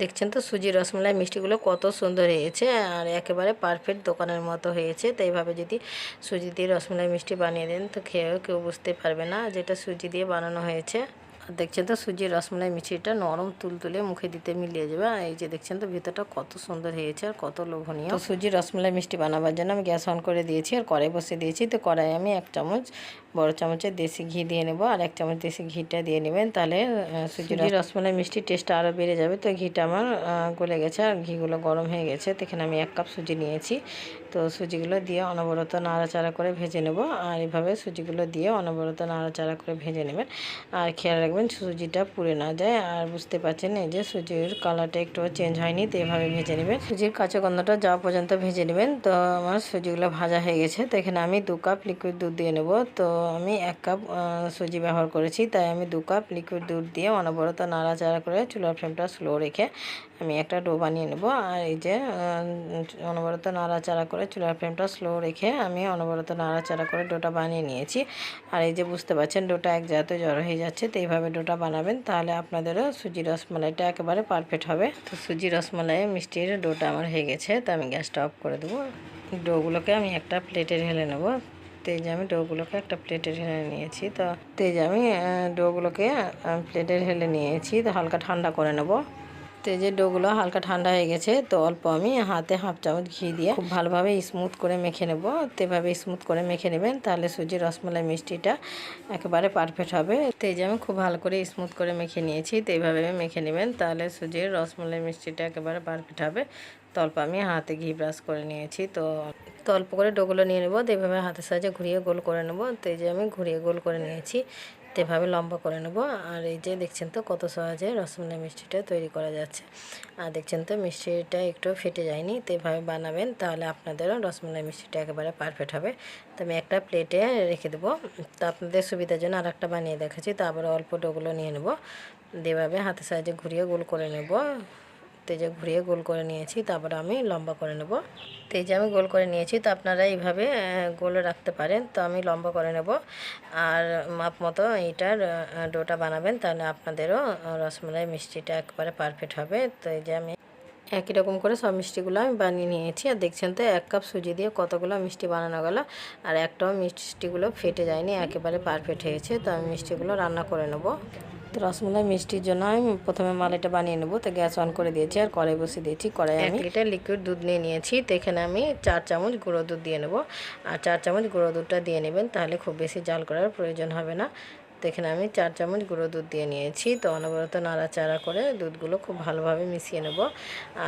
দেখছেন তো সুজি রসমলাই মিষ্টিগুলো কত সুন্দর হয়েছে, আর একেবারে পারফেক্ট দোকানের মতো হয়েছে। তো এইভাবে যদি সুজি দিয়ে রসমলাই মিষ্টি বানিয়ে দেন, তো খেয়েও কেউ বুঝতে পারবে না যেটা সুজি দিয়ে বানানো হয়েছে। আর দেখছেন তো সুজির রসমলাই মিষ্টিটা নরম তুলতুলে মুখে দিতে মিলিয়ে যাবে। আর এই যে দেখছেন তো ভিতরটা কত সুন্দর হয়েছে আর কত লোভনীয়। তো সুজির রসমলাই মিষ্টি বানাবার জন্য আমি গ্যাস অন করে দিয়েছি আর কড়াই বসে দিয়েছি। তো কড়াই আমি এক চামচ বড় চামচের দেশি ঘি দিয়ে নেব আর এক চামচ দেশি ঘিটা দিয়ে নেবেন। তাহলে সুজির রসমলাই মিষ্টির টেস্টটা আরও বেড়ে যাবে। তো ঘিটা আমার গলে গেছে আর ঘিগুলো গরম হয়ে গেছে। তো এখানে আমি এক কাপ সুজি নিয়েছি। তো সুজিগুলো দিয়ে অনবরত নাড়াচাড়া করে ভেজে নেব। আর এভাবে সুজিগুলো দিয়ে অনবরত নাড়াচাড়া করে ভেজে নেবেন। আর খেয়াল রাখবেন সুজিটা পুড়ে না যায় আর বুঝতে পারছেন এই যে সুজির কালারটা একটু চেঞ্জ হয়নি, তো এভাবে ভেজে নেবেন। সুজির কাঁচা গন্ধটা যাওয়া পর্যন্ত ভেজে নেবেন। তো আমার সুজিগুলো ভাজা হয়ে গেছে, তো এখানে আমি দু কাপ লিকুইড দুধ দিয়ে নেব। তো আমি এক কাপ সুজি ব্যবহার করেছি, তাই আমি দু কাপ লিকুইড দুধ দিয়ে অনবরত নাড়াচাড়া করে চুলার ফ্লেমটা স্লো রেখে আমি একটা ডো বানিয়ে নেব। আর এই যে অনবরত নাড়াচাড়া করে চুলার ফ্লেমটা স্লো রেখে আমি অনবরত নাড়াচাড়া করে ডোটা বানিয়ে নিয়েছি। আর এই যে, বুঝতে পারছেন, ডোটা এক জায়গাতে জড়ো হয়ে যাচ্ছে, তো এইভাবে ডোটা বানাবেন, তাহলে আপনাদেরও সুজি রসমালাইটা একেবারে পারফেক্ট হবে। তো সুজি রসমালাই, মিষ্টির ডোটা আমার হয়ে গেছে, তো আমি গ্যাসটা অফ করে দেবো। ডোগুলোকে আমি একটা প্লেটে ঢেলে নেব। তেজ আমি ডোগুলোকে একটা প্লেটে ঢেলে নিয়েছি, তো তেজ আমি ডোগুলোকে প্লেটে ঢেলে নিয়েছি, তো হালকা ঠান্ডা করে নেব। তেজের ডোগুলো হালকা ঠান্ডা হয়ে গেছে, তো অল্প আমি হাতে হাফ চামচ ঘি দিয়ে খুব ভালোভাবে স্মুথ করে মেখে নেব। তো এভাবে স্মুথ করে মেখে নেবেন, তাহলে সুজির রসমালাই, মিষ্টিটা একেবারে পারফেক্ট হবে। তেজ আমি খুব ভালো করে স্মুথ করে মেখে নিয়েছি, তো এইভাবে মেখে নেবেন, তাহলে সুজির রসমালাই, মিষ্টিটা একেবারে পারফেক্ট হবে। তো অল্প আমি হাতে ঘি ব্রাশ করে নিয়েছি, তো তো অল্প করে ডোগুলো নিয়ে নেব, তো এইভাবে হাতের সাহায্যে ঘুরিয়ে গোল করে নেব। তো এই যে আমি ঘুরিয়ে গোল করে নিয়েছি তো এভাবে লম্বা করে নেব। আর এই যে দেখছেন তো কত সহজে রসমালাই মিষ্টিটা তৈরি করা যাচ্ছে। আর দেখছেন তো মিষ্টিটা একটু ফেটে যায়নি, তো এভাবে বানাবেন তাহলে আপনাদেরও রসমালাই মিষ্টিটা একেবারে পারফেক্ট হবে। তো আমি একটা প্লেটে রেখে দেবো। তো আপনাদের সুবিধার জন্য আর একটা বানিয়ে দেখাচ্ছি। আবার অল্প ডোগুলো নিয়ে নেব। যেভাবে হাতের সাহায্যে ঘুরিয়ে গোল করে নেব। তেজে ঘুরিয়ে গোল করে নিয়েছি, তারপরে আমি লম্বা করে নেব। তেজে আমি গোল করে নিয়েছি, তো আপনারা এইভাবে গোল রাখতে পারেন, তো আমি লম্বা করে নেব। আর মাপ মতো এইটার ডোটা বানাবেন, তাহলে আপনাদেরও রসমালাই মিষ্টিটা একবারে পারফেক্ট হবে। তো এই যে আমি একই রকম করে সব মিষ্টিগুলো আমি বানিয়ে নিয়েছি, আর দেখছেন তো, এক কাপ সুজি দিয়ে কতগুলো মিষ্টি বানানো গেল, আর একটাও মিষ্টিগুলো ফেটে যায়নি, একেবারে পারফেক্ট হয়েছে, তো আমি মিষ্টিগুলো রান্না করে নেব। তো রসমলাই মিষ্টির জন্য আমি প্রথমে মালাইটা বানিয়ে নেব। তো গ্যাস অন করে দিয়েছি আর কড়াই বসে দিয়েছি। কড়াই আমি লিটার লিকুইড দুধ নিয়ে নিয়েছি। তো এখানে আমি চার চামচ গুঁড়ো দুধ দিয়ে নেব। আর চার চামচ গুঁড়ো দুধটা দিয়ে নেবেন তাহলে খুব বেশি জাল করার প্রয়োজন হবে না। তো এখানে আমি চার চামচ গুঁড়ো দুধ দিয়ে নিয়েছি। তো অনবরত নাড়াচাড়া করে দুধগুলো খুব ভালোভাবে মিশিয়ে নেব।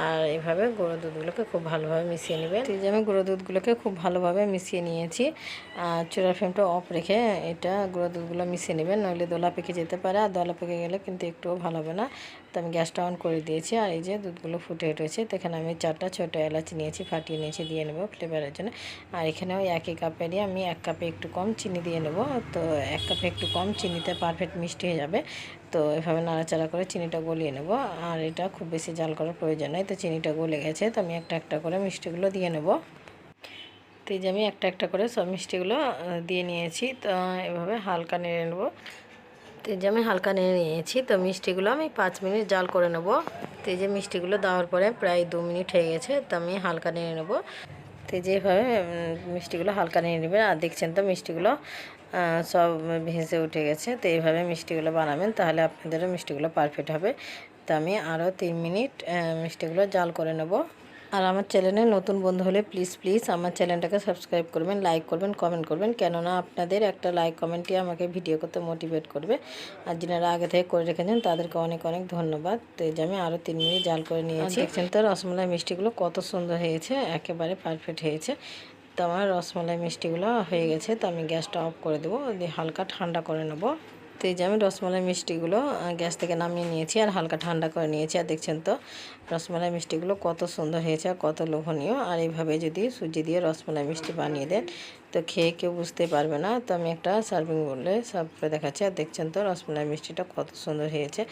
আর এইভাবে গুঁড়ো দুধগুলোকে খুব ভালোভাবে মিশিয়ে নেবেন। এই যে আমি গুঁড়ো দুধগুলোকে খুব ভালোভাবে মিশিয়ে নিয়েছি। আর চুলার ফ্লেমটা অফ রেখে এটা গুঁড়ো দুধগুলো মিশিয়ে নেবেন। নইলে দোলা পেকে যেতে পারে। আর দোলা পেকে গেলে কিন্তু একটুও ভালো হবে না। তো আমি গ্যাসটা অন করে দিয়েছি। আর এই যে দুধগুলো ফুটে উঠেছে। এখানে আমি চারটা ছোটো এলাচ নিয়েছি, ফাটিয়ে নিয়েছি, দিয়ে নেব ফ্লেভারের জন্য। আর এখানে ওই একই কাপেরই আমি এক কাপে একটু কম চিনি দিয়ে নেব। তো এক কাপে একটু কম চিনিতে পারফেক্ট মিষ্টি হয়ে যাবে। তো এভাবে নাড়াচাড়া করে চিনিটা গলিয়ে নেব। আর এটা খুব বেশি জাল করার প্রয়োজন নেই। তো চিনিটা গলে গেছে। তো আমি একটা একটা করে মিষ্টিগুলো দিয়ে নেব। তো এই যে আমি একটা একটা করে সব মিষ্টিগুলো দিয়ে নিয়েছি। তো এভাবে হালকা নেড়ে নেব। তো এই যে আমি হালকা নেড়ে নিয়েছি। তো মিষ্টিগুলো আমি পাঁচ মিনিট জাল করে নেব। তো এই যে মিষ্টিগুলো দেওয়ার পরে প্রায় দু মিনিট হয়ে গেছে। তো আমি হালকা নেড়ে নেব। তো যেভাবে মিষ্টিগুলো হালকা নিয়ে নেবেন। আর দেখছেন তো মিষ্টিগুলো সব ভেসে উঠে গেছে। তো এইভাবে মিষ্টিগুলো বানাবেন, তাহলে আপনাদেরও মিষ্টিগুলো পারফেক্ট হবে। তো আমি আরও তিন মিনিট মিষ্টিগুলো জাল করে নেব। আর আমার চ্যানেলে নতুন বন্ধু হলে প্লিজ প্লিজ আমার চ্যানেলটাকে সাবস্ক্রাইব করবেন লাইক করবেন কমেন্ট করবেন। কেননা আপনাদের একটা লাইক কমেন্টই আমাকে ভিডিও করতে মোটিভেট করবে। আর যিনারা আগে থেকে করে রেখেছেন, তাদেরকে অনেক অনেক ধন্যবাদ। তো যে আমি আরও তিন মিনিট জাল করে নিয়েছি। দেখছেন তো রসমালাই মিষ্টিগুলো কত সুন্দর হয়েছে, একেবারে পারফেক্ট হয়েছে। তো আমার রসমালাই মিষ্টিগুলো হয়ে গেছে, তো আমি গ্যাসটা অফ করে দেবো, দিয়ে হালকা ঠান্ডা করে নেব। তো এই যে আমি রসমালাই মিষ্টিগুলো গ্যাস থেকে নামিয়ে নিয়েছি আর হালকা ঠান্ডা করে নিয়েছি। আর দেখছেন তো, রসমালাই মিষ্টিগুলো কত সুন্দর হয়েছে আর কত লোভনীয়। আর এইভাবে যদি সুজি দিয়ে রসমালাই মিষ্টি বানিয়ে দেন, তো খেয়ে কেউ বুঝতে পারবে না। তো আমি একটা সার্ভিং বলে সার্ভ করে দেখাচ্ছি। আর দেখছেন তো, রসমালাই মিষ্টিটা কত সুন্দর হয়েছে।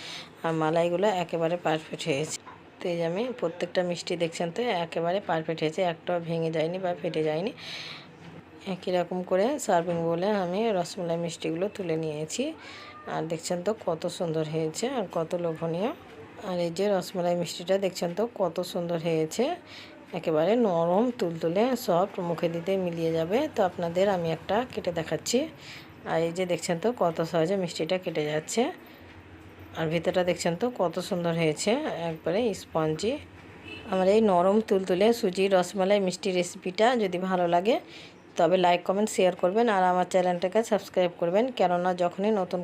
আর মালাইগুলো একেবারে পারফেক্ট হয়েছে। তো এই যে আমি, প্রত্যেকটা মিষ্টি দেখছেন তো, একেবারে পারফেক্ট হয়েছে। একটাও ভেঙে যায়নি বা ফেটে যায়নি। একই রকম করে সার্ভিং বলে আমি রসমালাই মিষ্টিগুলো তুলে নিয়েছি। আর দেখছেন তো কত সুন্দর হয়েছে আর কত লোভনীয়। আর এই যে রসমালাই মিষ্টিটা দেখছেন তো কত সুন্দর হয়েছে। একেবারে নরম, তুলতুলে সফট মুখে দিতে মিলিয়ে যাবে। তো আপনাদের আমি একটা কেটে দেখাচ্ছি। আর এই যে দেখছেন তো কত সহজে মিষ্টিটা কেটে যাচ্ছে। আর ভিতরটা দেখছেন তো, কত সুন্দর হয়েছে। একবারে স্পঞ্জি। আমার এই নরম তুলতুলে সুজি, রসমালাই, মিষ্টি রেসিপিটা যদি ভালো লাগে, তবে লাইক, কমেন্ট, শেয়ার করবেন আর আমার চ্যানেলটাকে সাবস্ক্রাইব করবেন। কেননা যখনই নতুন